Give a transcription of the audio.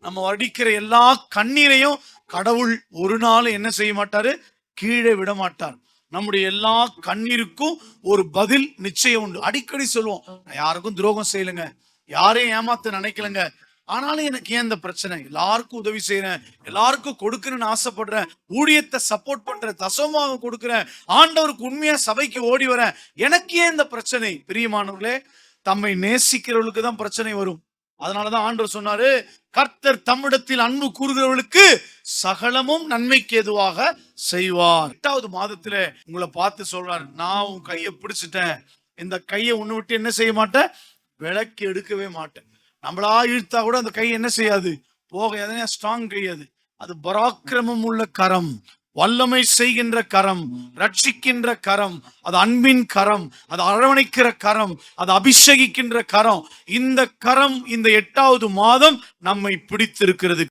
நம்ம வடிக்கிற எல்லா கண்ணீரையும் கடவுள் ஒரு நாள் என்ன செய்ய மாட்டாரு? கீழே விட மாட்டார். நம்முடைய எல்லா கண்ணீருக்கும் ஒரு பதில் நிச்சயம் உண்டு. அடிக்கடி சொல்லுவோம் நான் யாருக்கும் துரோகம் செய்யலைங்க. யாரையும் ஏமாத்த நினைக்கலங்க. ஆனாலும் எனக்கு ஏன் இந்த பிரச்சனை? எல்லாருக்கும் உதவி செய்யறேன் எல்லாருக்கும் கொடுக்கணும்னு ஆசைப்படுறேன். ஊழியத்தை சப்போர்ட் பண்றேன். தசமாக கொடுக்குறேன். ஆண்டவருக்கு உண்மையா சபைக்கு ஓடி வரேன். எனக்கு ஏன் இந்த பிரச்சனை? பிரியமானவர்களே தம்மை நேசிக்கிறவர்களுக்கு தான் பிரச்சனை வரும். அதனாலதான் ஆண்டவர் சொன்னாரு கர்த்தர் தம்மிடத்தில் அன்பு கூறுகிறவர்களுக்கு சகலமும் நன்மைக்கு எதுவாக செய்வார். எட்டாவது மாதத்துல உங்களை பார்த்து சொல்றாரு நான் உன் கையை பிடிச்சிட்டேன். இந்த கையை ஒண்ணு விட்டு என்ன செய்ய மாட்டேன்? விளக்கி எடுக்கவே மாட்டேன். நம்மளா இழுத்தா கூட அந்த கை என்ன செய்யாது? போக எதனா ஸ்ட்ராங் கை அது. அது பராக்கிரமம் உள்ள கரம். வல்லமை செய்கின்ற கரம் ரட்சிக்கின்ற கரம் அது அன்பின் கரம் அது அரவணைக்கிற கரம் அது அபிஷேகிக்கின்ற கரம். இந்த கரம் இந்த எட்டாவது மாதம் நம்மை பிடித்திருக்கிறது.